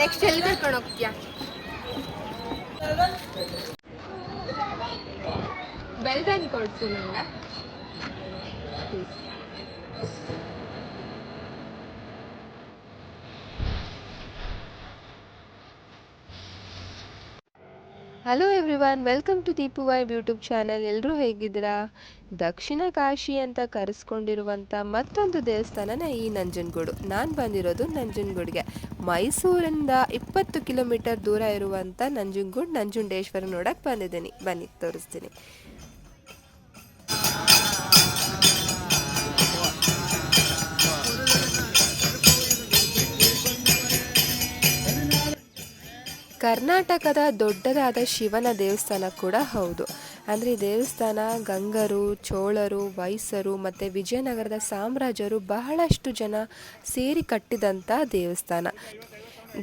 Next ಎಲ್ಲಿ ಕರ್ಕೊಂಡು ಹೋಗ್ತೀಯಾ? ಬೆಲ್ದಾನಿ ಕೊಡ್ಸು hello everyone welcome to Deepu vibe YouTube channel ಎಲ್ಲರೂ ಹೇಗಿದ್ದೀರಾ? ದಕ್ಷಿಣ ಕಾಶಿ ಅಂತ ಕರೆಸ್ಕೊಂಡಿರುವಂಥ ಮತ್ತೊಂದು ದೇವಸ್ಥಾನನ ಈ ನಂಜನಗೂಡು. ನಾನು ಬಂದಿರೋದು ನಂಜನಗೂಡಿಗೆ. ಮೈಸೂರಿಂದ ಇಪ್ಪತ್ತು ಕಿಲೋಮೀಟರ್ ದೂರ ಇರುವಂಥ ನಂಜನಗೂಡು ನಂಜುಂಡೇಶ್ವರ ನೋಡಕ್ಕೆ ಬಂದಿದ್ದೀನಿ. ಬನ್ನಿ, ತೋರಿಸ್ತೀನಿ. ಕರ್ನಾಟಕದ ದೊಡ್ಡದಾದ ಶಿವನ ದೇವಸ್ಥಾನ ಕೂಡ ಹೌದು. ಅಂದರೆ ಈ ದೇವಸ್ಥಾನ ಗಂಗರು, ಚೋಳರು, ವೈಸರು ಮತ್ತು ವಿಜಯನಗರದ ಸಾಮ್ರಾಜ್ಯರು ಬಹಳಷ್ಟು ಜನ ಸೇರಿ ಕಟ್ಟಿದಂಥ ದೇವಸ್ಥಾನ.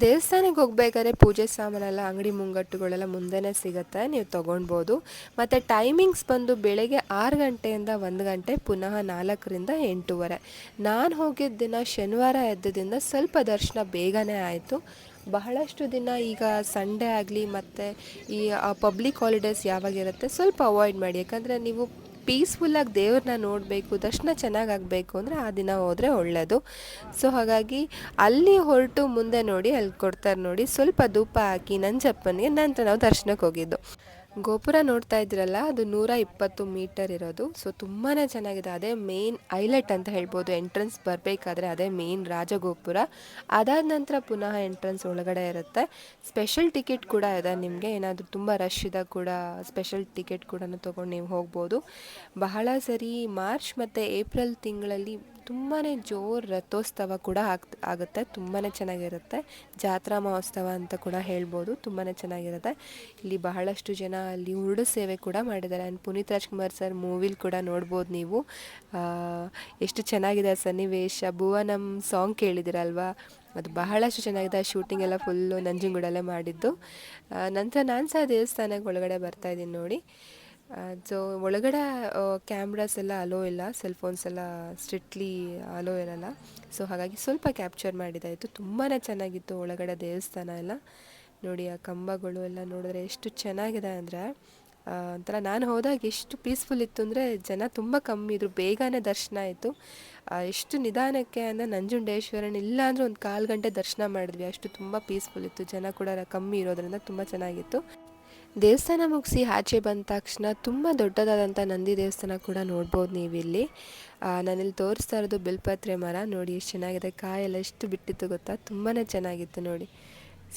ದೇವಸ್ಥಾನಕ್ಕೆ ಹೋಗ್ಬೇಕಾದ್ರೆ ಪೂಜೆ ಸಾಮಾನೆಲ್ಲ, ಅಂಗಡಿ ಮುಂಗಟ್ಟುಗಳೆಲ್ಲ ಮುಂದೆನೇ ಸಿಗುತ್ತೆ, ನೀವು ತೊಗೊಳ್ಬೋದು. ಮತ್ತು ಟೈಮಿಂಗ್ಸ್ ಬಂದು ಬೆಳಗ್ಗೆ ಆರು ಗಂಟೆಯಿಂದ ಒಂದು ಗಂಟೆ, ಪುನಃ ನಾಲ್ಕರಿಂದ ಎಂಟೂವರೆ. ನಾನು ಹೋಗಿದ್ದ ದಿನ ಶನಿವಾರ ಎದ್ದದಿಂದ ಸ್ವಲ್ಪ ದರ್ಶನ ಬೇಗನೆ ಆಯಿತು. ಬಹಳಷ್ಟು ದಿನ ಈಗ ಸಂಡೇ ಆಗಲಿ ಮತ್ತು ಈ ಪಬ್ಲಿಕ್ ಹಾಲಿಡೇಸ್ ಯಾವಾಗಿರುತ್ತೆ ಸ್ವಲ್ಪ ಅವಾಯ್ಡ್ ಮಾಡಿ. ಯಾಕಂದರೆ ನೀವು ಪೀಸ್ಫುಲ್ಲಾಗಿ ದೇವ್ರನ್ನ ನೋಡಬೇಕು, ದರ್ಶನ ಚೆನ್ನಾಗಾಗಬೇಕು ಅಂದರೆ ಆ ದಿನ ಹೋದರೆ ಒಳ್ಳೆಯದು ಸೊ ಹಾಗಾಗಿ ಅಲ್ಲಿ ಹೊರಟು ಮುಂದೆ ನೋಡಿ, ಅಲ್ಲಿ ಕೊಡ್ತಾರೆ ನೋಡಿ, ಸ್ವಲ್ಪ ಧೂಪ ಹಾಕಿ ನಂಜಪ್ಪನಿಗೆ ನಂತರ ನಾವು ದರ್ಶನಕ್ಕೆ ಹೋಗಿದ್ದು. ಗೋಪುರ ನೋಡ್ತಾ ಇದ್ರಲ್ಲ, ಅದು ನೂರ ಇಪ್ಪತ್ತು ಮೀಟರ್ ಇರೋದು. ಸೊ ತುಂಬಾ ಚೆನ್ನಾಗಿದೆ. ಅದೇ ಮೇನ್ ಐಲೆಟ್ ಅಂತ ಹೇಳ್ಬೋದು. ಎಂಟ್ರೆನ್ಸ್ ಬರಬೇಕಾದ್ರೆ ಅದೇ ಮೇನ್ ರಾಜಗೋಪುರ. ಅದಾದ ನಂತರ ಪುನಃ ಎಂಟ್ರೆನ್ಸ್ ಒಳಗಡೆ ಇರುತ್ತೆ. ಸ್ಪೆಷಲ್ ಟಿಕೆಟ್ ಕೂಡ ಇದೆ ನಿಮಗೆ. ಏನಾದರೂ ತುಂಬ ರಶ್ ಇದ್ದ ಕೂಡ ಸ್ಪೆಷಲ್ ಟಿಕೆಟ್ ಕೂಡ ತೊಗೊಂಡು ನೀವು ಹೋಗ್ಬೋದು. ಬಹಳ ಸರಿ ಮಾರ್ಚ್ ಮತ್ತು ಏಪ್ರಿಲ್ ತಿಂಗಳಲ್ಲಿ ತುಂಬಾ ಜೋರು ರಥೋತ್ಸವ ಕೂಡ ಆಗ್, ಆಗುತ್ತೆ. ತುಂಬಾ ಚೆನ್ನಾಗಿರುತ್ತೆ. ಜಾತ್ರಾ ಮಹೋತ್ಸವ ಅಂತ ಕೂಡ ಹೇಳ್ಬೋದು. ತುಂಬಾ ಚೆನ್ನಾಗಿರುತ್ತೆ. ಇಲ್ಲಿ ಬಹಳಷ್ಟು ಜನ ಅಲ್ಲಿ ಉರುಡು ಸೇವೆ ಕೂಡ ಮಾಡಿದ್ದಾರೆ. ಆ್ಯಂಡ್ ಪುನೀತ್ ರಾಜ್ಕುಮಾರ್ ಸರ್ ಮೂವಿಲಿ ಕೂಡ ನೋಡ್ಬೋದು ನೀವು. ಎಷ್ಟು ಚೆನ್ನಾಗಿದೆ ಸನ್ನಿವೇಶ. ಭುವನಂ ಸಾಂಗ್ ಕೇಳಿದಿರಲ್ವಾ? ಅದು ಬಹಳಷ್ಟು ಚೆನ್ನಾಗಿದೆ. ಆ ಶೂಟಿಂಗ್ ಎಲ್ಲ ಫುಲ್ಲು ನಂಜನಗೂಡಲ್ಲೇ ಮಾಡಿದ್ದು. ನಂತರ ನಾನು ಸಹ ದೇವಸ್ಥಾನಕ್ಕೆ ಒಳಗಡೆ ಬರ್ತಾ ಇದ್ದೀನಿ ನೋಡಿ. ಸೊ ಒಳಗಡೆ ಕ್ಯಾಮ್ರಾಸ್ ಎಲ್ಲ ಅಲೋ ಇಲ್ಲ ಸೆಲ್ ಫೋನ್ಸ್ ಎಲ್ಲ ಸ್ಟ್ರಿಕ್ಟ್ಲಿ ಅಲೋ ಇರಲ್ಲ. ಸೊ ಹಾಗಾಗಿ ಸ್ವಲ್ಪ ಕ್ಯಾಪ್ಚರ್ ಮಾಡಿದಾಯಿತು ತುಂಬಾ ಚೆನ್ನಾಗಿತ್ತು ಒಳಗಡೆ ದೇವಸ್ಥಾನ ಎಲ್ಲ. ನೋಡಿ, ಆ ಕಂಬಗಳು ಎಲ್ಲ ನೋಡಿದ್ರೆ ಎಷ್ಟು ಚೆನ್ನಾಗಿದೆ ಅಂದರೆ ಒಂಥರ ನಾನು ಹೋದಾಗ ಎಷ್ಟು ಪೀಸ್ಫುಲ್ ಇತ್ತು ಅಂದರೆ ಜನ ತುಂಬ ಕಮ್ಮಿ ಇದ್ರು. ಬೇಗನೆ ದರ್ಶನ ಆಯಿತು. ಎಷ್ಟು ನಿಧಾನಕ್ಕೆ ಅಂದರೆ ನಂಜುಂಡೇಶ್ವರನ ಇಲ್ಲ ಅಂದರೆ ಒಂದು ಕಾಲು ಗಂಟೆ ದರ್ಶನ ಮಾಡಿದ್ವಿ. ಅಷ್ಟು ತುಂಬ ಪೀಸ್ಫುಲ್ ಇತ್ತು. ಜನ ಕೂಡ ಕಮ್ಮಿ ಇರೋದ್ರಿಂದ ತುಂಬ ಚೆನ್ನಾಗಿತ್ತು. ದೇವಸ್ಥಾನ ಮುಗಿಸಿ ಆಚೆ ಬಂದ ತಕ್ಷಣ ತುಂಬ ದೊಡ್ಡದಾದಂಥ ನಂದಿ ದೇವಸ್ಥಾನ ಕೂಡ ನೋಡ್ಬೋದು ನೀವಿಲ್ಲಿ. ನಾನಿಲ್ಲಿ ತೋರಿಸ್ತಾ ಇರೋದು ಬಿಲ್ಪತ್ರೆ ಮರ. ನೋಡಿ, ಎಷ್ಟು ಚೆನ್ನಾಗಿದೆ. ಕಾಯೆಲ್ಲ ಎಷ್ಟು ಬಿಟ್ಟಿತ್ತು ಗೊತ್ತಾ? ತುಂಬಾ ಚೆನ್ನಾಗಿತ್ತು ನೋಡಿ.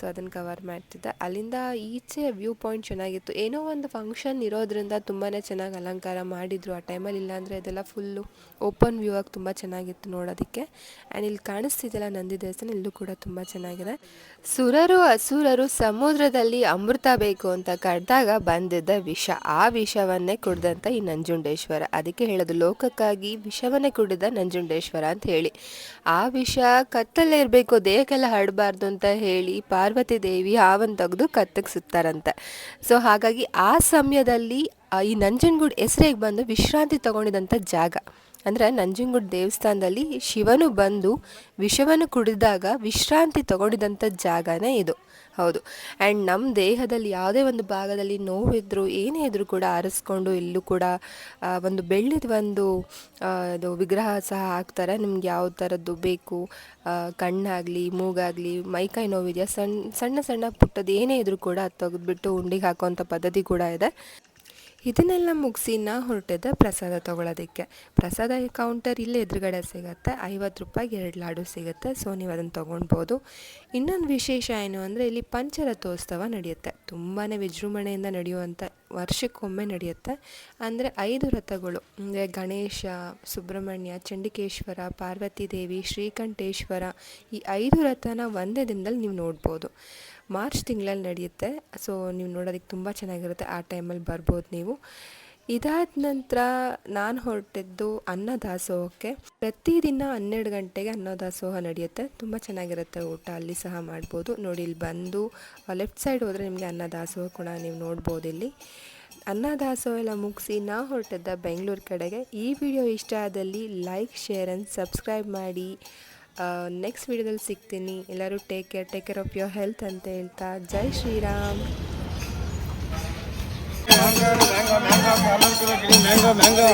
ಸೊ ಅದನ್ನು ಕವರ್ ಮಾಡ್ತಿದ್ದೆ. ಅಲ್ಲಿಂದ ಈಚೆ ವ್ಯೂ ಪಾಯಿಂಟ್ ಚೆನ್ನಾಗಿತ್ತು. ಏನೋ ಒಂದು ಫಂಕ್ಷನ್ ಇರೋದ್ರಿಂದ ತುಂಬಾ ಚೆನ್ನಾಗಿ ಅಲಂಕಾರ ಮಾಡಿದರು. ಆ ಟೈಮಲ್ಲಿ ಇಲ್ಲಾಂದರೆ ಅದೆಲ್ಲ ಫುಲ್ಲು ಓಪನ್ ವ್ಯೂ ಆಗಿ ತುಂಬ ಚೆನ್ನಾಗಿತ್ತು ನೋಡೋದಕ್ಕೆ. ಆ್ಯಂಡ್ ಇಲ್ಲಿ ಕಾಣಿಸ್ತಿದ್ದೆಲ್ಲ ನಂದಿ ದೇವಸ್ಥಾನ ಇಲ್ಲೂ ಕೂಡ ತುಂಬ ಚೆನ್ನಾಗಿದೆ. ಸುರರು, ಅಸುರರು ಸಮುದ್ರದಲ್ಲಿ ಅಮೃತ ಬೇಕು ಅಂತ ಕರೆದಾಗ ಬಂದಿದ್ದ ವಿಷ. ಆ ವಿಷವನ್ನೇ ಕುಡ್ದಂಥ ಈ ನಂಜುಂಡೇಶ್ವರ. ಅದಕ್ಕೆ ಹೇಳೋದು, ಲೋಕಕ್ಕಾಗಿ ವಿಷವನ್ನೇ ಕುಡಿದ ನಂಜುಂಡೇಶ್ವರ ಅಂತ ಹೇಳಿ. ಆ ವಿಷ ಕತ್ತಲ್ಲೇ ಇರಬೇಕು ದೇಹಕ್ಕೆಲ್ಲ ಹರಡಬಾರ್ದು ಅಂತ ಹೇಳಿ ಪಾರ್ವತಿ ದೇವಿ ಹಾವನ್ನು ತೆಗೆದು ಕತ್ತಗೆ ಸುತ್ತಾರಂತೆ ಸೊ ಹಾಗಾಗಿ ಆ ಸಮಯದಲ್ಲಿ ಈ ನಂಜನಗೂಡು ಹೆಸರಿಗೆ ಬಂದು ವಿಶ್ರಾಂತಿ ತಗೊಂಡಿದ್ದಂಥ ಜಾಗ. ಅಂದರೆ ನಂಜನಗೂಡು ದೇವಸ್ಥಾನದಲ್ಲಿ ಶಿವನು ಬಂದು ವಿಷವನ್ನು ಕುಡಿದಾಗ ವಿಶ್ರಾಂತಿ ತಗೊಂಡಿದ್ದಂಥ ಜಾಗನೇ ಇದು. ಹೌದು. ಆ್ಯಂಡ್ ನಮ್ಮ ದೇಹದಲ್ಲಿ ಯಾವುದೇ ಒಂದು ಭಾಗದಲ್ಲಿ ನೋವಿದ್ರು ಏನೇ ಇದ್ರೂ ಕೂಡ ಆರಿಸ್ಕೊಂಡು ಇಲ್ಲೂ ಕೂಡ ಒಂದು ಬೆಳ್ಳಿದ ಒಂದು ಇದು ವಿಗ್ರಹ ಸಹ ಹಾಕ್ತಾರೆ. ನಿಮ್ಗೆ ಯಾವ ಥರದ್ದು ಬೇಕು ಕಣ್ಣಾಗಲಿ, ಮೂಗಾಗಲಿ ಮೈಕೈ ನೋವಿದೆಯಾ? ಸಣ್ಣ ಸಣ್ಣ ಸಣ್ಣ ಪುಟ್ಟದ್ದು ಏನೇ ಇದ್ರೂ ಕೂಡ ಅದು ತೆಗೆದುಬಿಟ್ಟು ಉಂಡಿಗೆ ಹಾಕುವಂಥ ಪದ್ಧತಿ ಕೂಡ ಇದೆ. ಇದನ್ನೆಲ್ಲ ಮುಗಿಸಿ ನಾ ಹೊರಟಿದ್ದೆ ಪ್ರಸಾದ ತೊಗೊಳೋದಕ್ಕೆ. ಪ್ರಸಾದ ಕೌಂಟರ್ ಇಲ್ಲೇ ಎದುರುಗಡೆ ಸಿಗುತ್ತೆ. ಐವತ್ತು ರೂಪಾಯಿಗೆ ಎರಡು ಲಾಡು ಸಿಗುತ್ತೆ. ಸೊ ನೀವು ಅದನ್ನು ತೊಗೊಳ್ಬೋದು ಇನ್ನೊಂದು ವಿಶೇಷ ಏನು ಅಂದರೆ ಇಲ್ಲಿ ಪಂಚರಥೋತ್ಸವ ನಡೆಯುತ್ತೆ. ತುಂಬಾ ವಿಜೃಂಭಣೆಯಿಂದ ನಡೆಯುವಂಥ ವರ್ಷಕ್ಕೊಮ್ಮೆ ನಡೆಯುತ್ತೆ. ಅಂದರೆ ಐದು ರಥಗಳು, ಅಂದರೆ ಗಣೇಶ, ಸುಬ್ರಹ್ಮಣ್ಯ, ಚಂಡಿಕೇಶ್ವರ, ಪಾರ್ವತಿ ದೇವಿ, ಶ್ರೀಕಂಠೇಶ್ವರ, ಈ ಐದು ರಥನ ಒಂದೇ ದಿನದಲ್ಲಿ ನೀವು ನೋಡ್ಬೋದು. ಮಾರ್ಚ್ ತಿಂಗಳಲ್ಲಿ ನಡೆಯುತ್ತೆ. ಸೊ ನೀವು ನೋಡೋದಕ್ಕೆ ತುಂಬ ಚೆನ್ನಾಗಿರುತ್ತೆ. ಆ ಟೈಮಲ್ಲಿ ಬರ್ಬೋದು ನೀವು. ಇದಾದ ನಂತರ ನಾನು ಹೊರಟಿದ್ದು ಅನ್ನದಾಸೋಹಕ್ಕೆ ಪ್ರತಿದಿನ ಹನ್ನೆರಡು ಗಂಟೆಗೆ ಅನ್ನದಾಸೋಹ ನಡೆಯುತ್ತೆ. ತುಂಬ ಚೆನ್ನಾಗಿರುತ್ತೆ ಊಟ, ಅಲ್ಲಿ ಸಹ ಮಾಡ್ಬೋದು. ನೋಡಿ, ಇಲ್ಲಿ ಬಂದು ಲೆಫ್ಟ್ ಸೈಡ್ ಹೋದರೆ ನಿಮಗೆ ಅನ್ನದಾಸೋಹ ಕೂಡ ನೀವು ನೋಡ್ಬೋದು ಇಲ್ಲಿ. ಅನ್ನದಾಸೋಹ ಎಲ್ಲ ಮುಗಿಸಿ ನಾ ಹೊರಟಿದ್ದ ಬೆಂಗಳೂರು ಕಡೆಗೆ. ಈ ವಿಡಿಯೋ ಇಷ್ಟ ಆದಲ್ಲಿ ಲೈಕ್ ಶೇರ್ ಆ್ಯಂಡ್ ಸಬ್ಸ್ಕ್ರೈಬ್ ಮಾಡಿ. ನೆಕ್ಸ್ಟ್ ವಿಡಿಯೋದಲ್ಲಿ ಸಿಗ್ತೀನಿ. ಎಲ್ಲರೂ take care take care of your health ಅಂತ ಹೇಳ್ತಾ, ಜೈ Shriram. Mango mango mango mango